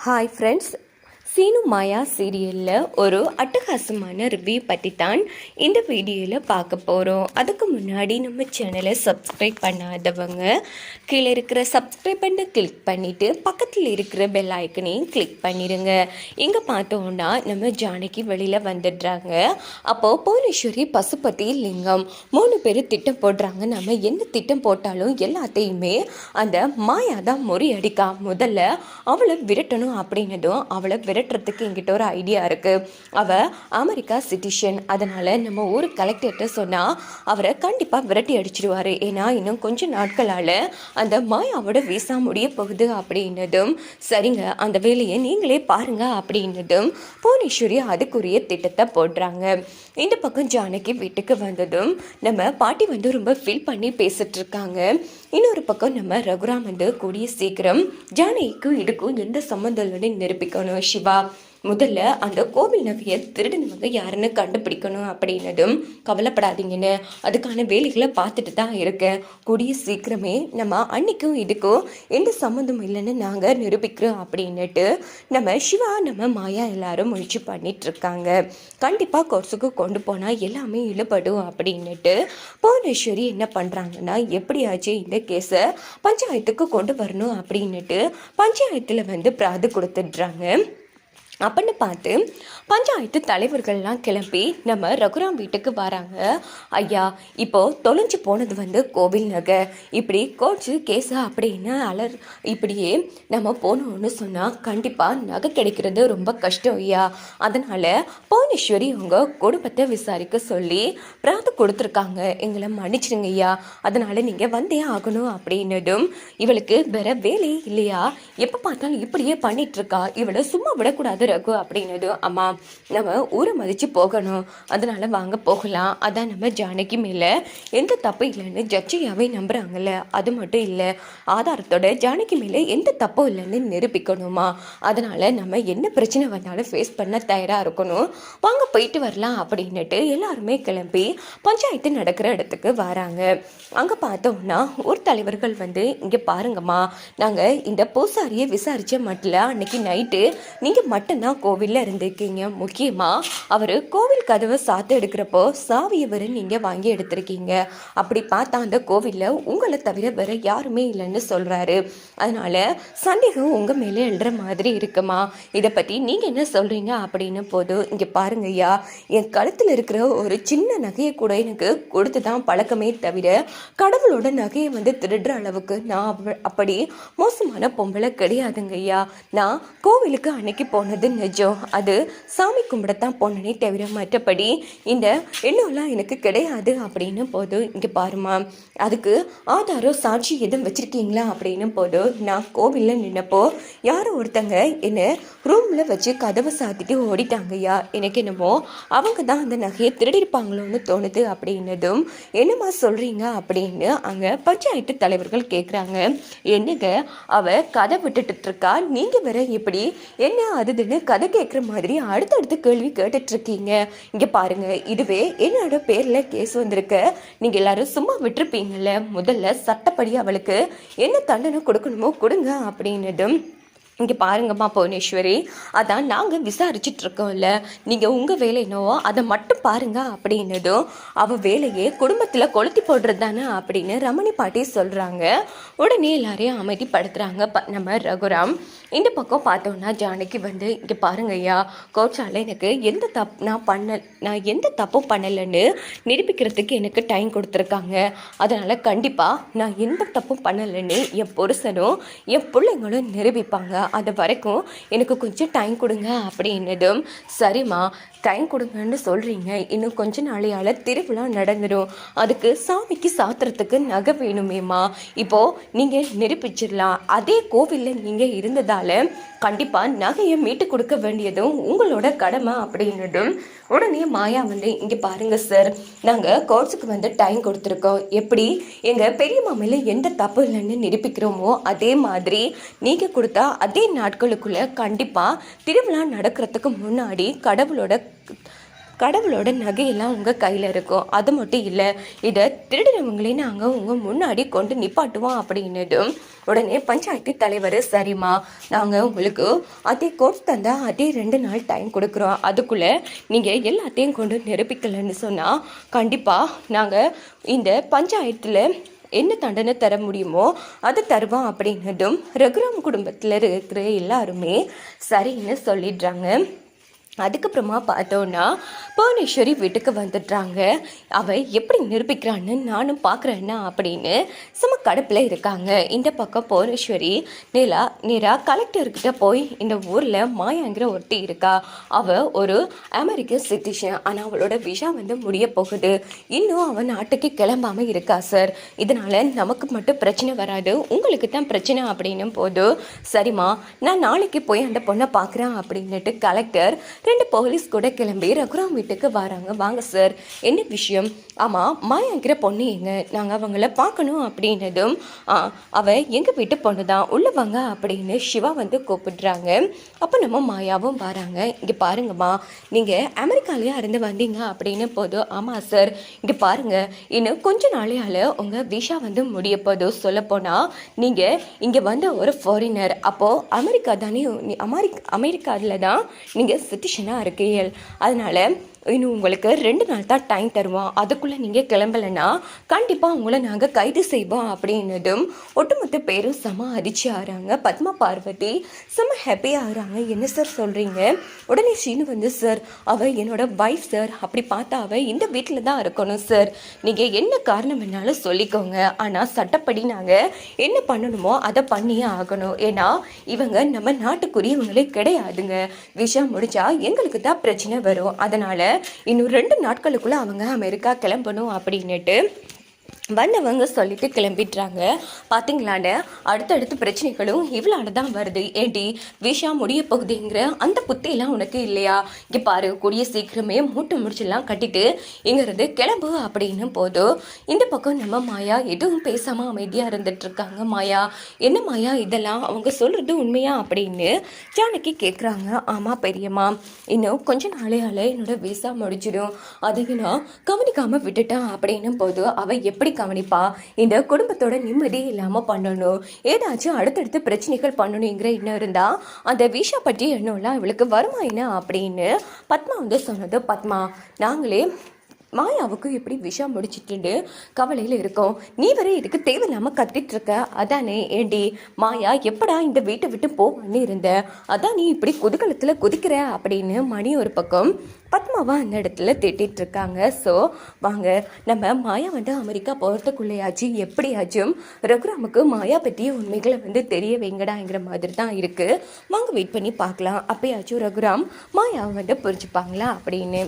Hi friends Seenu மாயா சீரியலில் ஒரு அட்டகாசமான ரிவ்யூ பற்றி தான் இந்த வீடியோவில் பார்க்க போகிறோம் அதுக்கு முன்னாடி நம்ம சேனலை சப்ஸ்கிரைப் பண்ணாதவங்க கீழே இருக்கிற சப்ஸ்கிரைப் பண்ண கிளிக் பண்ணிவிட்டு பக்கத்தில் இருக்கிற பெல் ஐக்கனையும் கிளிக் பண்ணிடுங்க இங்கே பார்த்தோன்னா நம்ம ஜானகி வெளியில் வந்துடுறாங்க. அப்போது புவனேஸ்வரி பசுபதி லிங்கம் மூணு பேர் திட்டம் போடுறாங்க. நம்ம என்ன திட்டம் போட்டாலும் எல்லாத்தையுமே அந்த மாயா தான் முறியடிக்கா. முதல்ல அவளை விரட்டணும் அப்படின்னதும் அவளை மிரட்டுறதுக்கு என்கிட்ட ஒரு ஐடியா இருக்குது அவள் அமெரிக்கா சிட்டிஷன் அதனால் நம்ம ஊர் கலெக்டர்கிட்ட சொன்னால் அவரை கண்டிப்பாக விரட்டி அடிச்சிடுவார் ஏன்னா இன்னும் கொஞ்ச நாட்களால் அந்த மாயாவோட வீசா முடிய போகுது அப்படின்னதும் சரிங்க அந்த வேலையை நீங்களே பாருங்க அப்படின்னதும் புவனேஸ்வரி அதுக்குரிய திட்டத்தை போடுறாங்க. இந்த பக்கம் ஜானகி வீட்டுக்கு வந்ததும் நம்ம பாட்டி வந்து ரொம்ப ஃபீல் பண்ணி பேசிட்டு இருக்காங்க. இன்னொரு பக்கம் நம்ம ரகுராம் வந்து கூடிய சீக்கிரம் ஜானகிக்கும் இதுக்கும் எந்த சம்மந்தம் இல்லைன்னு நிரூபிக்கணும் சிவா. முதல்ல அந்த கோவில் நகையை திருடினவங்க யாருன்னு கண்டுபிடிக்கணும் அப்படின்னதும் கவலைப்படாதீங்கன்னு அதுக்கான வேலைகளை பார்த்துட்டு தான் இருக்கேன் கூடிய சீக்கிரமே நம்ம அன்னைக்கும் இதுக்கும் எந்த சம்மந்தம் இல்லைன்னு நாங்கள் நிரூபிக்கிறோம் அப்படின்னுட்டு நம்ம சிவா நம்ம மாயா எல்லாரும் முயற்சி பண்ணிட்டு இருக்காங்க. கண்டிப்பாக கோர்ஸுக்கு கொண்டு போனால் எல்லாமே இழுபடும் அப்படின்னுட்டு புவனேஸ்வரி என்ன பண்ணுறாங்கன்னா எப்படியாச்சும் இந்த கேஸை பஞ்சாயத்துக்கு கொண்டு வரணும் அப்படின்னுட்டு பஞ்சாயத்தில் வந்து பிராது கொடுத்துட்றாங்க. அப்படின்னு பார்த்து பஞ்சாயத்து தலைவர்கள்லாம் கிளம்பி நம்ம ரகுராம் வீட்டுக்கு வராங்க. ஐயா இப்போது தொலைஞ்சு போனது வந்து கோவில் நகை இப்படி கோச்சு கேஸா அப்படின்னு அலர் இப்படியே நம்ம போனோம்னு சொன்னால் கண்டிப்பாக நகை கிடைக்கிறது ரொம்ப கஷ்டம் ஐயா. அதனால் புவனேஸ்வரி உங்கள் குடும்பத்தை விசாரிக்க சொல்லி பிரார்த்து கொடுத்துருக்காங்க. எங்களை மன்னிச்சிடுங்க ஐயா. அதனால் நீங்கள் வந்தே ஆகணும் அப்படின்னதும் இவளுக்கு வேற வேலையே இல்லையா? எப்போ பார்த்தாலும் இப்படியே பண்ணிகிட்ருக்கா இருக்கா? இவளை சும்மா விடக்கூடாது ரகு அப்படின்னது அம்மா நம்ம ஊரை மதித்து போகணும். அதனால வாங்க போகலாம். அதான் நம்ம ஜானகி மேலே எந்த தப்பு இல்லைன்னு ஜட்ஜியாவே நம்புகிறாங்கல்ல அது மட்டும் இல்லை ஆதாரத்தோட ஜானகி மேலே எந்த தப்பும் இல்லைன்னு நிரூபிக்கணுமா? அதனால் நம்ம என்ன பிரச்சனை வந்தாலும் ஃபேஸ் பண்ண தயாராக இருக்கணும். வாங்க போயிட்டு வரலாம் அப்படின்னுட்டு எல்லாருமே கிளம்பி பஞ்சாயத்து நடக்கிற இடத்துக்கு வராங்க. அங்கே பார்த்தோம்னா ஊர் தலைவர்கள் வந்து இங்கே பாருங்கம்மா நாங்கள் இந்த பூசாரியை விசாரித்த மட்டும் அன்னைக்கு நைட்டு நீங்கள் மட்டும் மட்டும்தான் கோவிலில் இருந்திருக்கீங்க. முக்கியமாக அவர் கோவில் கதவை சாத்து எடுக்கிறப்போ சாவி இவர் நீங்கள் வாங்கி எடுத்திருக்கீங்க. அப்படி பார்த்தா அந்த கோவிலில் உங்களை தவிர வேறு யாருமே இல்லைன்னு சொல்கிறாரு அதனால் சந்தேகம் உங்கள் மேலே எழுற மாதிரி இருக்குமா? இதை பற்றி நீங்கள் என்ன சொல்கிறீங்க அப்படின்னு போதும் இங்கே பாருங்க ஐயா என் கழுத்தில் இருக்கிற ஒரு சின்ன நகையை கூட எனக்கு கொடுத்து தான் பழக்கமே தவிர கடவுளோட நகையை வந்து திருடுற அளவுக்கு நான் அப்படி மோசமான பொம்பளை கிடையாதுங்க ஐயா. நான் கோவிலுக்கு அன்னைக்கு போனது நிஜம் அது சாமி கும்பிடத்தான் போனனே தவிர மற்றபடி இந்த எண்ணம்லாம் எனக்கு கிடையாது அப்படின்னு போதும் இங்கே பாருமா அதுக்கு ஆதாரம் சாட்சி எதுவும் வச்சிருக்கீங்களா அப்படின்னு போதும் நான் கோவிலில் நின்னப்போ யாரோ ஒருத்தங்க என்னை ரூமில் வச்சு கதவை சாத்திட்டு ஓடிட்டாங்கய்யா. எனக்கு என்னமோ அவங்க தான் அந்த நகையை திருடிருப்பாங்களோன்னு தோணுது அப்படின்னதும் என்னம்மா சொல்கிறீங்க அப்படின்னு அங்கே பஞ்சாயத்து தலைவர்கள் கேட்குறாங்க என்னங்க அவ கதை விட்டுட்டு இருக்கா நீங்கள் வேற இப்படி என்ன அப்படின்னு கதை கேட்குற மாதிரி அடுத்தடுத்து கேள்வி கேட்டுட்ருக்கீங்க. இங்கே பாருங்க இதுவே என்னோட பேரில் கேஸ் வந்திருக்க. நீங்கள் எல்லாரும் சும்மா விட்டுருப்பீங்கள்ல முதல்ல சட்டப்படி அவளுக்கு என்ன தண்டனை கொடுக்கணுமோ கொடுங்க அப்படின்னதும் இங்கே பாருங்கம்மா புவனேஸ்வரி. அதான் நாங்கள் விசாரிச்சுட்டு இருக்கோம்ல நீங்கள் உங்கள் வேலை என்னவோ அதை மட்டும் பாருங்க அப்படின்னதும் அவள் வேலையே குடும்பத்தில் கொளுத்தி போடுறது தானே அப்படின்னு ரமணி பாட்டி சொல்கிறாங்க உடனே எல்லாரையும் அமைதிப்படுத்துகிறாங்க ப நம்ம ரகுராம். இந்த பக்கம் பார்த்தோன்னா ஜானகி வந்து இங்கே பாருங்க ஐயா கோச்சால எனக்கு எந்த தப் நான் பண்ண நான் எந்த தப்பும் பண்ணலைன்னு நிரூபிக்கிறதுக்கு எனக்கு டைம் கொடுத்துருக்காங்க. அதனால் கண்டிப்பாக நான் எந்த தப்பும் பண்ணலைன்னு என் புருஷனும் என் பிள்ளைங்களும் நிரூபிப்பாங்க அது வரைக்கும் எனக்கு கொஞ்சம் டைம் கொடுங்க அப்படின்னதும் சரிம்மா டைம் கொடுங்கன்னு சொல்கிறீங்க இன்னும் கொஞ்ச நாளையால் திருவிழா நடந்துடும் அதுக்கு சாமிக்கு சாத்துறதுக்கு நகை வேணுமேம்மா. இப்போது நீங்கள் நிரூபிச்சிடலாம். அதே கோவிலில் நீங்கள் இருந்ததால் கண்டிப்பாக நகையை மீட்டு கொடுக்க வேண்டியதும் உங்களோட கடமை அப்படின்னதும் உடனே மாயா வந்து இங்கே பாருங்கள் சார் நாங்கள் கோர்ஸுக்கு வந்து டைம் கொடுத்துருக்கோம். எப்படி? எங்கள் பெரிய மாமையில் எந்த தப்பு இல்லைன்னு நிரூபிக்கிறோமோ அதே மாதிரி நீங்கள் கொடுத்தா அது நாட்களுக்குள்ளே கண்டிப்பாக திருவிழா நடக்கிறதுக்கு முன்னாடி கடவுளோட கடவுளோட நகையெல்லாம் உங்கள் கையில் இருக்கும் அது மட்டும் இல்லை இதை திருடினவங்களே நாங்கள் உங்கள் முன்னாடி கொண்டு நிப்பாட்டுவோம் அப்படின்னதும் உடனே பஞ்சாயத்து தலைவர் சரிம்மா நாங்கள் உங்களுக்கு அதே கோர்ட் தந்தால் அதே ரெண்டு நாள் டைம் கொடுக்குறோம். அதுக்குள்ளே நீங்கள் எல்லாத்தையும் கொண்டு நிரூபிக்கலைன்னு சொன்னால் கண்டிப்பாக நாங்கள் இந்த பஞ்சாயத்தில் என்ன தண்டனை தர முடியுமோ அதை தருவான் அப்படின்னதும் ரகுராம் குடும்பத்தில் இருக்கிற எல்லாருமே சரின்னு சொல்லிடுறாங்க. அதுக்கப்புறமா பார்த்தோன்னா புவனேஸ்வரி வீட்டுக்கு வந்துடுறாங்க. அவள் எப்படி நிரூபிக்கிறான்னு நானும் பார்க்குறேன்னா அப்படின்னு சும்மா கடுப்பில் இருக்காங்க. இந்த பக்கம் புவனேஸ்வரி நிலா நேரா கலெக்டர்கிட்ட போய் இந்த ஊரில் மாயாங்கிற ஒருத்தி இருக்கா. அவள் ஒரு அமெரிக்க சிட்டிஷன் ஆனால் அவளோட விஷா வந்து முடிய போகுது. இன்னும் அவன் நாட்டுக்கு கிளம்பாமல் இருக்கா சார் இதனால் நமக்கு மட்டும் பிரச்சனை வராது. உங்களுக்கு தான் பிரச்சனை அப்படின்னும் போது சரிம்மா நான் நாளைக்கு போய் அந்த பொண்ணை பார்க்குறேன் அப்படின்னுட்டு கலெக்டர் ரெண்டு போலீஸ் கூட கிளம்பி ரகுராம் வீட்டுக்கு வராங்க. வாங்க சார் என்ன விஷயம்? ஆமாம் மாயாங்கிற பொண்ணு எங்க? நாங்கள் அவங்கள பார்க்கணும் அப்படின்னதும் ஆ எங்கள் வீட்டு பொண்ணு தான். உள்ளே வாங்க அப்படின்னு சிவா வந்து கூப்பிடுறாங்க. அப்போ நம்ம மாயாவும் வராங்க. இங்கே பாருங்கம்மா நீங்கள் அமெரிக்காலேயே இருந்து வந்தீங்க அப்படின்னு போதும் ஆமாம் சார் இங்கே பாருங்கள் இன்னும் கொஞ்ச நாளையால் உங்கள் விஷா வந்து முடிய போதும் சொல்லப்போனால் நீங்கள் இங்கே வந்த ஒரு ஃபாரினர் அப்போது அமெரிக்கா தானே அமெரிக் அமெரிக்காவில் தான் நீங்கள் சிட்டிஷனாக இருக்கீங்க அதனால் இன்னும் உங்களுக்கு ரெண்டு நாள் தான் டைம் தருவோம் அதுக்குள்ளே நீங்கள் கிளம்பலைன்னா கண்டிப்பாக உங்களை நாங்கள் கைது செய்வோம் அப்படின்னதும் ஒட்டுமொத்த பேரும் செம அதிர்ச்சி ஆகிறாங்க. பத்மா பார்வதி செம ஹாப்பியாக ஆகிறாங்க. என்ன சார் சொல்கிறீங்க உடனே சீனு வந்து சார் அவள் என்னோட வைஃப் சார் அப்படி பார்த்தா அவள் இந்த வீட்டில் தான் இருக்கணும் சார் நீங்கள் என்ன காரணம் வேணாலும் சொல்லிக்கோங்க. ஆனால் சட்டப்படி நாங்கள் என்ன பண்ணணுமோ அதை பண்ணியே ஆகணும். ஏன்னா இவங்க நம்ம நாட்டுக்குரியவங்களே கிடையாதுங்க. விஷயம் முடிச்சா எங்களுக்கு தான் பிரச்சனை வரும். அதனால் இன்னும் ரெண்டு நாட்களுக்குள்ளே அவங்க அமெரிக்கா கிளம்பணும் அப்படின்னுட்டு வந்தவங்க சொல்லிட்டு கிளம்பிடுறாங்க. பார்த்தீங்களாண்ட அடுத்தடுத்து பிரச்சனைகளும் இவ்வளோ தான் வருது. ஏடி விஷா முடிய போகுதுங்கிற அந்த புத்தியெல்லாம் உனக்கு இல்லையா? இங்கே பாரு கூடிய சீக்கிரமே மூட்டை முடிச்செல்லாம் கட்டிட்டு இங்கிருந்து கிளம்பு அப்படின்னு போதும் இந்த பக்கம் நம்ம மாயா எதுவும் பேசாமல் அமைதியாக இருந்துட்டுருக்காங்க மாயா. என்ன மாயா இதெல்லாம்? அவங்க சொல்கிறது உண்மையா அப்படின்னு ஜானகி கேட்குறாங்க ஆமாம் பெரியம்மா இன்னும் கொஞ்ச நாளையால் என்னோட விசா முடிச்சிடும் அதையும் நான் கவனிக்காமல் விட்டுட்டேன் அப்படின்னு போது அவள் எப்படி கவனிப்பா. இந்த குடும்பத்தோட நிம்மதி இல்லாமல் பண்ணணும். ஏதாச்சும் அடுத்தடுத்து பிரச்சனைகள் பண்ணணுங்கிற எண்ணம் இருந்தா அந்த விஷா பற்றி எண்ணம்லாம் இவளுக்கு வருமா என்ன அப்படின்னு பத்மா வந்து சொன்னது பத்மா நாங்களே மாயாவுக்கு எப்படி விஷம் முடிச்சிட்டு கவலையில் இருக்கோம். நீ வர இதுக்கு தேவையில்லாமல் கத்திட்டு இருக்க. அதானே ஏண்டி? மாயா எப்படா இந்த வீட்டை விட்டு போவான்னு இருந்த? அதான் நீ இப்படி குதிகலத்தில் குதிக்கிற அப்படின்னு மணி ஒரு பக்கம் பத்மாவா அந்த இடத்துல திட்டிகிட்டு இருக்காங்க. ஸோ வாங்க நம்ம மாயா வந்து அமெரிக்கா போகிறதுக்குள்ளேயாச்சும் எப்படியாச்சும் ரகுராமுக்கு மாயா பற்றிய உண்மைகளை வந்து தெரிய வைங்கடாங்கிற மாதிரி தான் இருக்குது வாங்க வெயிட் பண்ணி பார்க்கலாம். அப்பயாச்சும் ரகுராம் மாயாவை வந்து புரிஞ்சுப்பாங்களா அப்படின்னு.